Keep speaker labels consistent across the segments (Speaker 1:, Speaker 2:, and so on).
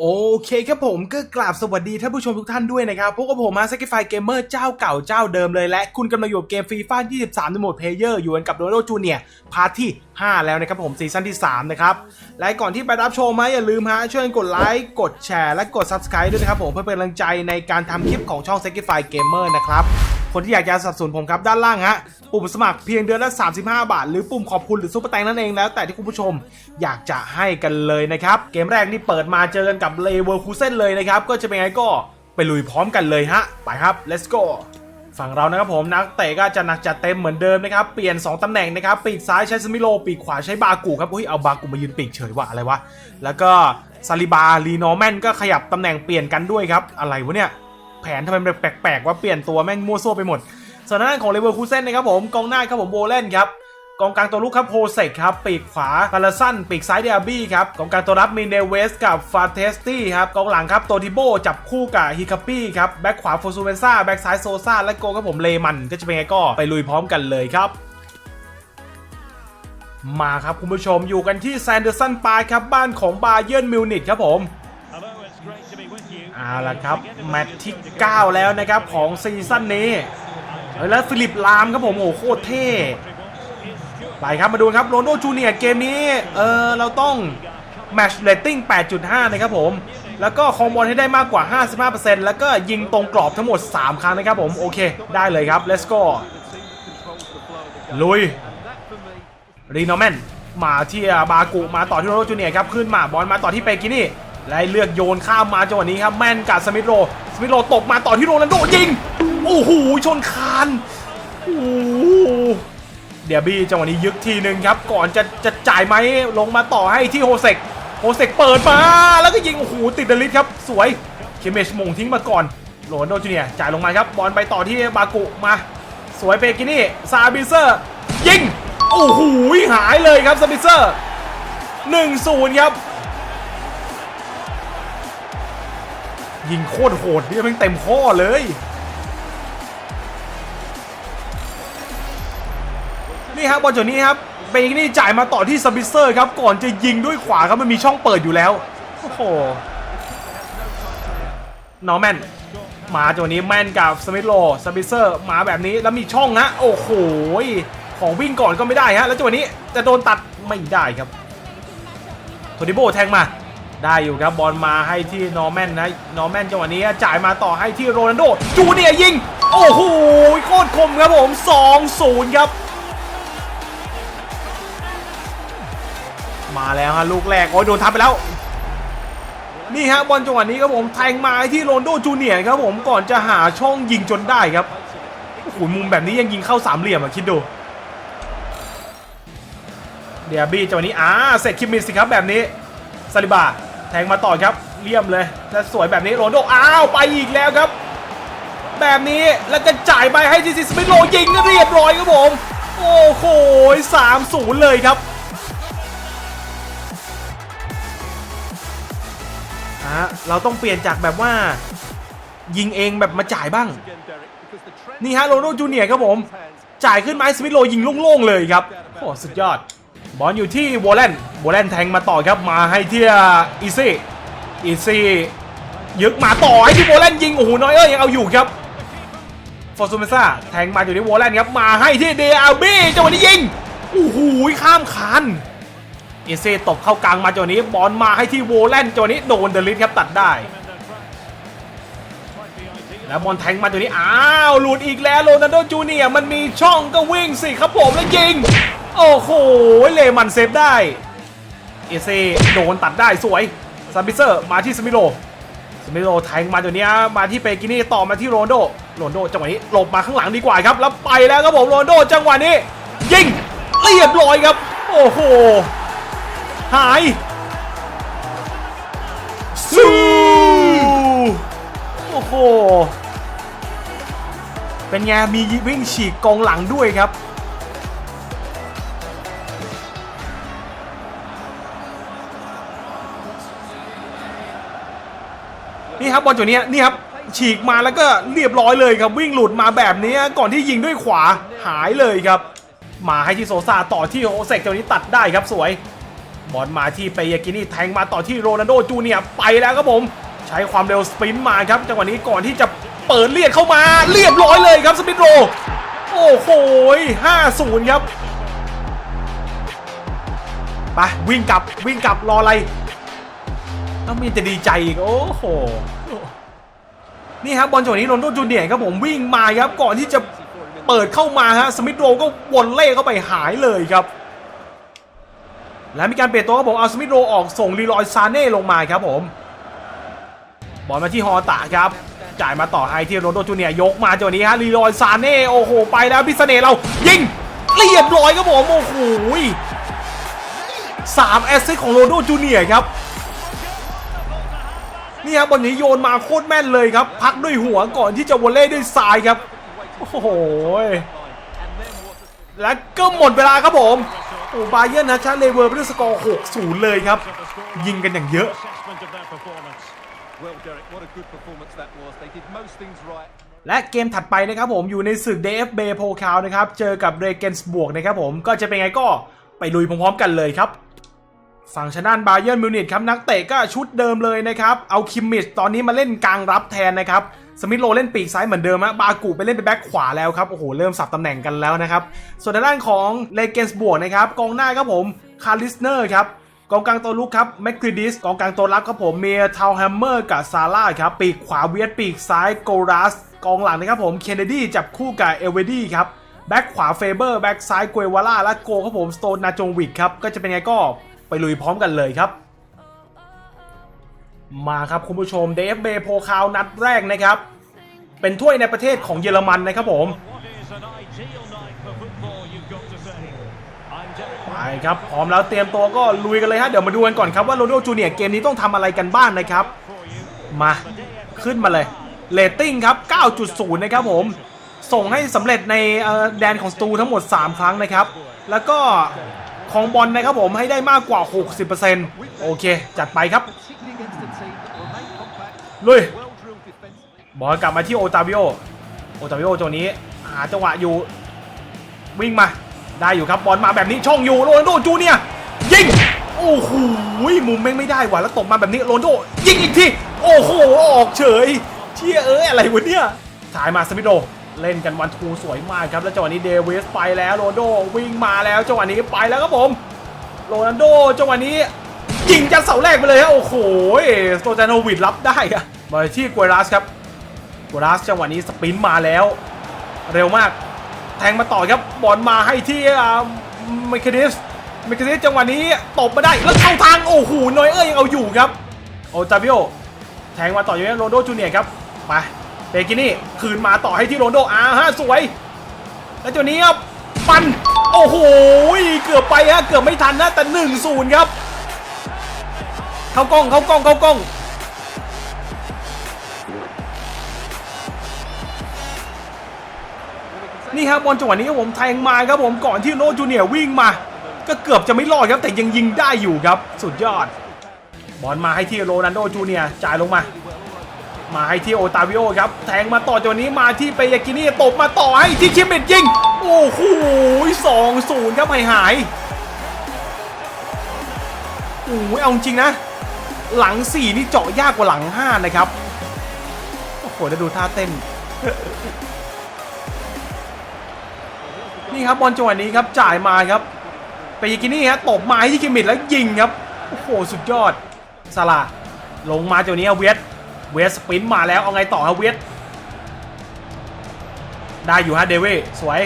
Speaker 1: โอเคครับผมก็กราบสวัสดีท่านผู้ชมทุกท่านด้วยนะครับ พวกกับผมมาสกไฟเกมเมอร์เจ้าเก่าเจ้าเดิมเลยและคุณกำลังอยู่กับเกมฟรีฟ่า23ในโหมดเพลเยอร์อยู่กันกับโรนัลจูเนียพาร์ทที่ 5 แล้วนะครับผมซีซั่นที่ 3 นะครับ และก่อนที่ไปรับชมมาอย่าลืมฮะ ช่วยกดไลค์ กดแชร์และกด Subscribe ด้วยนะครับผมเพื่อเป็นกำลังใจในการทำคลิปของช่อง s a c r i f y Gamer นะครับ คนที่อยากจะสนับสนุนผมครับด้านล่างฮะปุ่มสมัครเพียงเดือนละ 35 บาท หรือปุ่มขอบคุณหรือซุปเปอร์แตงนั่นเองแล้วแต่ที่คุณผู้ชมอยากจะให้กันเลยนะครับ เกมแรกนี่เปิดมาเจอกันกับเลเวอร์คูเซนเลยนะครับ ก็จะเป็นไงก็ไปลุยพร้อมกันเลยฮะไปครับ let's go ฝั่งเรานะครับผมนักเตะก็จะหนักจัดเต็มเหมือนเดิมนะครับ เปลี่ยน 2ตำแหน่งนะครับปีกซ้ายใช้สมิโลปีกขวาใช้บากูครับเฮ้ยเอาบากูมายืนปีกเฉยว่ะอะไรวะแล้วก็ซาลิบาลีโนแมนก็ขยับตำแหน่งเปลี่ยนกันด้วยครับอะไรวะเนี่ย แผนทำไมมันแปลกๆว่าเปลี่ยนตัวแม่งมั่วซั่วไปหมด ส่วนทางด้านของเลเวอร์คูเซนนะครับผมกองหน้าครับผมโบเลนครับกองกลางตัวลุกครับโฮเซกครับปีกขวาพาราซันปีกซ้ายเดียบี้ครับกองกลางตัวรับมีเนเวสกับฟาเทสตี้ครับกองหลังครับโตทิโบจับคู่กับฮิคาปี้ครับแบ็คขวาโฟซูเวนซ่าแบ็คซ้ายโซซ่าและโกครับผมเลมันก็จะเป็นไงก็ไปลุยพร้อมกันเลยครับมาครับคุณผู้ชมอยู่กันที่แซนเดอร์สันปาร์คครับบ้านของบาเยิร์นมิวนิกครับผม เอาละครับ แมตช์ที่ 9 แล้วนะครับ ของซีซั่นนี้ แล้วฟิลิปลามครับผม โอ้โหโคตรเท่ไปครับมาดูครับโรนโดจูเนียเกมนี้ เออเราต้องแมชเ r ตติ้ง 8.5 นะครับผม แล้วก็คอมบอลให้ได้มากกว่า 55%แล้วก็ยิงตรงกรอบทั้งหมด 3 ครั้งนะครับผม โอเค ได้เลยครับ let's go ลุยรีโนแมนมาที่บากุมาต่อที่โรโรจูเนียครับ ขึ้นมาบอลมาต่อที่เปกินี่ และเลือกโยนข้ามมาจังหวะนี้ครับแม่นกับสมิธโรสมิธโรตกมาต่อที่โรนัลโดยิง โอ้โหชนคานโอ้เดียบี้จังหวะนี้ยึกทีหนึ่งครับ ก่อนจะจะจ่ายไหมลงมาต่อให้ที่โฮเซกโฮเซกเปิดมาแล้วก็ยิงโอ้โหติดเดลิทครับ สวยเคเมชมงทิ้งมาก่อนโรนัลโดจูเนียจ่ายลงมาครับ บอลไปต่อที่บากุมา สวยเปกินี่ซาบิเซอร์ยิง โอ้โหหายเลยครับสปิเซอร์หนึ่งศูนย์ครับ ยิงโคตรโหดนี่แม่งเต็มข้อเลย นี่ครับบอลจุดนี้ครับเบกินี่จ่ายมาต่อที่สปิเซอร์ครับ ก่อนจะยิงด้วยขวาครับมันมีช่องเปิดอยู่แล้ว โอ้โหนอแมนมาจัวนี้แม่นกับสมิธโลสปิเซอร์มาแบบนี้แล้วมีช่องนะโอ้โหของวิ่งก่อนก็ไม่ได้ฮะแล้วจังหวะนี้จะโดนตัดไม่ได้ครับโทดิโบแทงมา ได้อยู่ครับบอลมาให้ที่นอร์แมนนะนอร์แมนจังหวะนี้จ่ายมาต่อให้ที่โรนัลโดจูเนียยิง โอ้โหโคตรคมครับผม 2-0 ครับ มาแล้วฮะลูกแรก โอ้ยโดนทับไปแล้ว นี่ฮะบอลจังหวะนี้ครับผมแทงมาให้ที่โรนลโดจูเนียครับผมก่อนจะหาช่องยิงจนได้ครับโอ้โหมุมแบบนี้ยังยิงเข้าสามเหลี่ยมอะคิดดูเดียบี้จังหวะนี้อ่าเสร็จคิมมินสิครับแบบนี้ซาลิบา ทงมาต่อครับเลี่ยมเลยและสวยแบบนี้โรนโดอ้าวไปอีกแล้วครับ แบบนี้แล้วก็จ่ายไปให้ทีซีสมิธโลยิงเรียบร้อยครับผม โอ้โหสามศูนย์เลยครับฮะเราต้องเปลี่ยนจากแบบว่า ยิงเองแบบมาจ่ายบ้าง นี่ฮะโรนัลจูเนียครับผม จ่ายขึ้นมาให้สมิธโลยิงโล่งๆเลยครับ โอ้สุดยอด บอลอยู่ที่วอลเลนวอลเลนแทงมาต่อครับมาให้ที่อีซี่อีซี่ยึกมาต่อให้ที่วอลเลนยิงโอ้โหน้อยเอ้ยยังเอาอยู่ครับฟอร์ซูเมซ่าแทงมาอยู่ที่วอลเลนครับมาให้ที่เดอาบี้จังหวะนี้ยิงโอ้โหข้ามคานอเซตบเข้ากลางมาจังหวะนี้บอลมาให้ที่โวแลนจังหวะนี้โดนเดลิทครับตัดได้แล้วบอลแทงมาจัวนี้ อ้าว หลุดอีกแล้วโรนัลโดจูเนียมันมีช่องก็วิ่งสิครับผมแล้วยิง โอ้โห เลมันเซฟได้ เอเซโดนตัดได้สวยซาบิเซอร์มาที่สมิโลสมิโลแทงมาจัวนี้มาที่เปกินี่ต่อมาที่โรนโดโรนโดจังหวะนี้หลบมาข้างหลังดีกว่าครับ แล้วไปแล้วครับผมโรนโดจังหวะนี้ ยิงเรียบร้อยครับ โอ้โห หายสู้โอ้โห เป็นไงมีวิ่งฉีกกองหลังด้วยครับ นี่ครับบอลจุดนี้นี่ครับฉีกมาแล้วก็เรียบร้อยเลยครับวิ่งหลุดมาแบบนี้ก่อนที่ยิงด้วยขวาหายเลยครับ มาให้ที่โซซาต่อที่โอเซกตัวนี้ตัดได้ครับสวยบอลมาที่เปยากินี่แทงมาต่อที่โรนัลโดจูเนียไปแล้วครับผม ใช้ความเร็วสปรินต์มาครับจังหวะนี้ก่อนที่จะเปิดเลียดเข้ามาเรียบร้อยเลยครับสมิธโร โอ้โห5-0ครับไปวิ่งกลับวิ่งกลับรออะไร ต้องมีแต่ดีใจอีก โอ้โห นี่ครับบอลจังหวะนี้โรนลโดจูเนียร์ครับผมวิ่งมาครับ ก่อนที่จะเปิดเข้ามาฮะสมิธโรก็วนเล่เข้าไปหายเลยครับ และมีการเปลี่ยนตัวครับผมเอาสมิธโรออกส่งลีลอยซาเน่ลงมาครับผมบอลมาที่ฮอตะครับจ่ายมาต่อให้ที่โรนลโดจูเนียร์ยกมาจังหวะนี้ฮะลีลอยซาเน่โอ้โหไปแล้วพิษเนเรายิงเรียบร้อยครับผมโอ้โหสามแอสซิสต์ของโรนลโดจูเนียร์ครับ นี่ครับบอลนี้โยนมาโคตรแม่นเลยครับ พักด้วยหัวก่อนที่จะวอลเล่ด้วยซ้ายครับ โอ้โหและก็หมดเวลาครับผมโอ้บาเยร์นนะชนะเลเวอร์ไปด้วยสกอร์6-0 เลยครับ ยิงกันอย่างเยอะ และเกมถัดไปนะครับผมอยู่ในศึก DFB โพคาวนะครับ เจอกับเรเกนส์บวกนะครับผมก็จะเป็นไงก็ไปลุยพร้อมๆกันเลยครับ ฝั่งชนะบาเย r n m มิวนิ h ครับนักเตะก็ชุดเดิมเลยนะครับเอาคิมมิชตอนนี้มาเล่นกลางรับแทนนะครับสมิธโรเล่นปีกซ้ายเหมือนเดิมฮะบากูไปเล่นเป็นแบ็คขวาแล้วครับโอ้โหเริ่มสับตำแหน่งกันแล้วนะครับส่วนด้านของเลเกนส์บวกนะครับกองหน้าครับผมคาริสเนอร์ครับกองกลางตัวลุกครับแมคคริดิสกองกลางตัวรับครับผมเมียทาวแฮมเมอร์กับซาร่าครับปีกขวาเวียดปีกซ้ายโกรัสกองหลังนะครับผมเคนเนดีจับคู่กับเอเวดี้ครับแบ็คขวาเฟเบอร์แบ็คซ้ายกวยวาล่าและโกครับผมสโตนนาจงวิกครับก็จะเป็นไงก็ ไปลุยพร้อมกันเลยครับ มาครับคุณผู้ชม DFB โพคาวนัดแรกนะครับ เป็นถ้วยในประเทศของเยอรมันนะครับผมไปครับพร้อมแล้วเตรียมตัวก็ลุยกันเลยฮะเดี๋ยวมาดูกันก่อนครับว่าโรนัลโดจูเนียเกมนี้ต้องทำอะไรกันบ้างนะครับ มาขึ้นมาเลยเรตติ้งครับ 9.0 นะครับผม ส่งให้สำเร็จในแดนของสตูทั้งหมด 3 ครั้งนะครับ แล้วก็ ของบอลนะครับผมให้ได้มากกว่า 60%โอเค จัดไปครับลุยบอลกลับมาที่โอตาวิโอโอตาวิโอตัวนี้หาจังหวะอยู่วิ่งมาได้อยู่ครับบอลมาแบบนี้ช่องอยู่โรนโดจูเนียยิงโอ้โหมุมแม่งไม่ได้ว่ะแล้วตกมาแบบนี้โรนโดยิงอีกทีโอ้โหออกเฉยเชี่ยเอ้ยอะไรวะเนี่ยถ่ายมาสมิโด เล่นกันวันทูสวยมากครับ แล้วจังหวะนี้เดวิสไปแล้วโรนโดวิ่งมาแล้วจังหวะนี้ไปแล้วครับผมโรนัลโดจังหวะนี้ยิงจัดเสาแรกไปเลยฮะโอ้โหสโตจานโนวิดรับได้อะมาที่กัวรัสครับกัวรัสจังหวะนี้สปินมาแล้ว เร็วมากแทงมาต่อครับบอลมาให้ที่เมคานิสเมคานิสจังหวะนี้ตบมาได้แล้วเข้าทางโอ้โหนอยเอ้ยยังเอาอยู่ครับโอตาวิโอแทงมาต่ออยู่ที่โรนโดจูเนียครับไป เปกินี่คืนมาต่อให้ที่โรนโดอ่าฮะสวย แล้วตัวนี้ครับปันโอ้โหเกือบไปฮะเกือบไม่ทันนะแต่หนึ่งศูนย์ครับ เข้ากล้องเข้ากล้องเข้ากล้องนี่ครับบอลจังหวะนี้ครับผมแทงมาครับผมก่อนที่โนจูเนียวิ่งมา ก็เกือบจะไม่รอดครับแต่ยังยิงได้อยู่ครับ สุดยอด บอลมาให้ที่โรนัลโดจูเนียจ่ายลงมา มาให้ที่โอตาวิโอครับ แทงมาต่อจากนี้มาที่เปยากินี่ตบมาต่อให้ที่คิมเมตยิง โอ้โหสองศูนย์ครับหายหายโอ้ยเอาจริงนะ หลัง4นี่เจาะยากกว่าหลัง5นะครับ โอ้โหแล้วดูท่าเต้น นี่ครับบอลจังหวะนี้ครับจ่ายมาครับเปยากินี่ฮะตบมาให้ที่คิมเมตแล้วยิงครับ โอ้โหสุดยอดซาลาลงมาจากนี้เวส เวสสปรินต์มาแล้วเอาไงต่อครับเวสได้อยู่ฮะเดวิสวย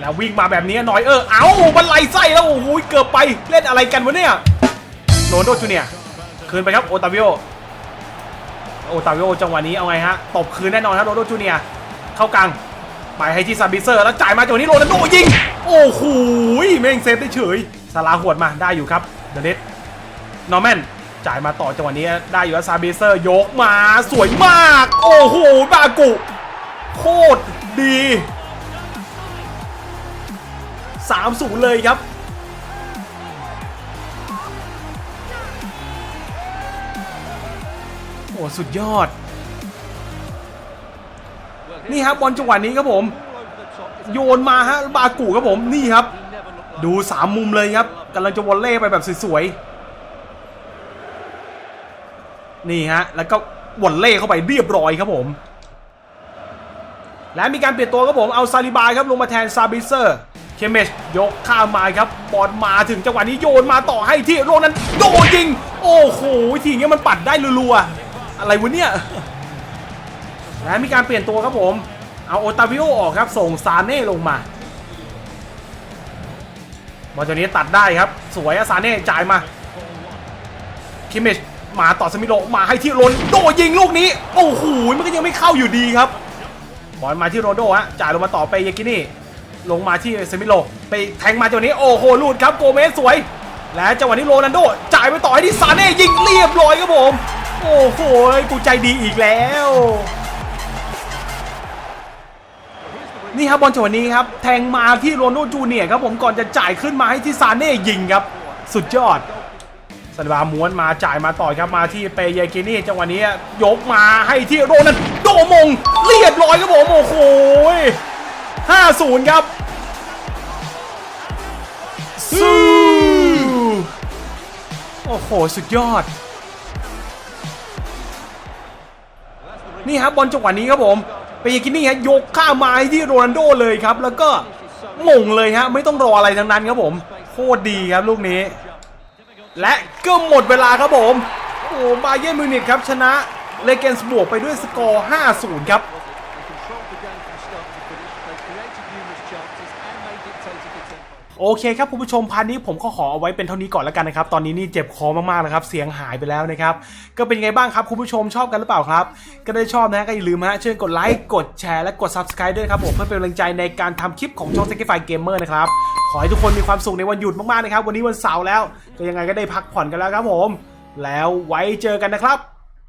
Speaker 1: แล้ววิ่งมาแบบนี้หน่อยเออเอ้ามันไหลไส้แล้วโอ้โหเกือบไปเล่นอะไรกันวะเนี่ยโรนโดจูเนียคืนไปครับโอตาวิโอโอตาวิโอจังหวะนี้เอาไงฮะตบคืนแน่นอนครับโรนโดจูเนียเข้ากลางไปให้ที่ซาบิเซอร์แล้วจ่ายมาจังหวะนี้โรนัลโดยิงโอ้โหแม่งเซฟได้เฉยซาลาหวดมาได้อยู่ครับเดนิสนอร์แมน จ่ายมาต่อจังหวะนี้ได้อยู่แล้วซาบิเซอร์ยกมาสวยมาก โอ้โหบากุโคตรดี3-0เลยครับ โอ้สุดยอด นี่ครับบอลจังหวะนี้ครับผม โยนมาฮะบากูครับผมนี่ครับ ดูสามมุมเลยครับกำลังจะวอลเล่ไปแบบสวยๆ นี่ฮะ แล้วก็วอลเล่เข้าไปเรียบร้อยครับผม และมีการเปลี่ยนตัวครับผม เอาซาลิบายครับลงมาแทนซาบิเซอร์ เคเมชยกข้ามมาครับ บอลมาถึงจังหวะนี้โยนมาต่อให้ที่โรนันโดยิง โอ้โห ทีอย่างเงี้มันปัดได้รัวๆ อะไรวะเนี่ย และมีการเปลี่ยนตัวครับผม เอาโอตาวิโอออกครับ ส่งซาเน่ลงมาบอลตัวนี้ตัดได้ครับ สวยอะซาเน่จ่ายมา คิมเมช มาต่อสมิโลมาให้ที่โรนโดยิงลูกนี้ โอ้โหมันก็ยังไม่เข้าอยู่ดีครับบอลมาที่โรนโดฮะจ่ายลงมาต่อไปยากินี่ ลงมาที่เซมิโลไปแทงมาจังหวะนี้โอ้โหลูดครับโกเมสสวย และจังหวะนี้โรนันโดจ่ายไปต่อให้ที่ซาเน่ยิงเรียบร้อยครับผมโอ้โหกูใจดีอีกแล้วนี่ครับบอลจังหวะนี้ครับ แทงมาที่โรนลโดจูเนียครับผมก่อนจะจ่ายขึ้นมาให้ที่ซาเน่ยิงครับ สุดยอด สันบาม้วนมาจ่ายมาต่อยครับมาที่เปเยกินี่จังหวะนี้ยกมาให้ที่โรนันโดมงเรียบร้อยครับผมโอ้โห5-0ครับสู้โอ้โห สุดยอด นี่ครับบอลจังหวะนี้ครับผมเปเยกินี่ฮะยกข้ามาให้ที่โรนัลโดเลยครับ แล้วก็มงเลยฮะไม่ต้องรออะไรทั้งนั้นครับผมโคตรดีครับลูกนี้ และก็หมดเวลาครับผม โอ้บาเยร์นมิวนิกครับ ชนะเลเกนส์บวกไปด้วยสกอร์ 5-0 ครับ โอเคครับคุณผู้ชมพาร์ทนี้ผมก็ขอเอาไว้เป็นเท่านี้ก่อนแล้วกันนะครับ ตอนนี้นี่เจ็บคอมากๆแล้วครับ เสียงหายไปแล้วนะครับ ก็เป็นไงบ้างครับคุณผู้ชมชอบกันหรือเปล่าครับ ก็ได้ชอบนะก็อย่าลืมฮะช่วยกดไลค์กดแชร์และกด subscribe ด้วยครับผมเพื่อเป็นกำลังใจในการทำคลิปของช่อง s a c r i f y Gamer นะครับขอให้ทุกคนมีความสุขในวันหยุดมากๆนะครับวันนี้วันเสาร์แล้วก็ยังไงก็ได้พักผ่อนกันแล้วครับผม แล้วไว้เจอกันนะครับ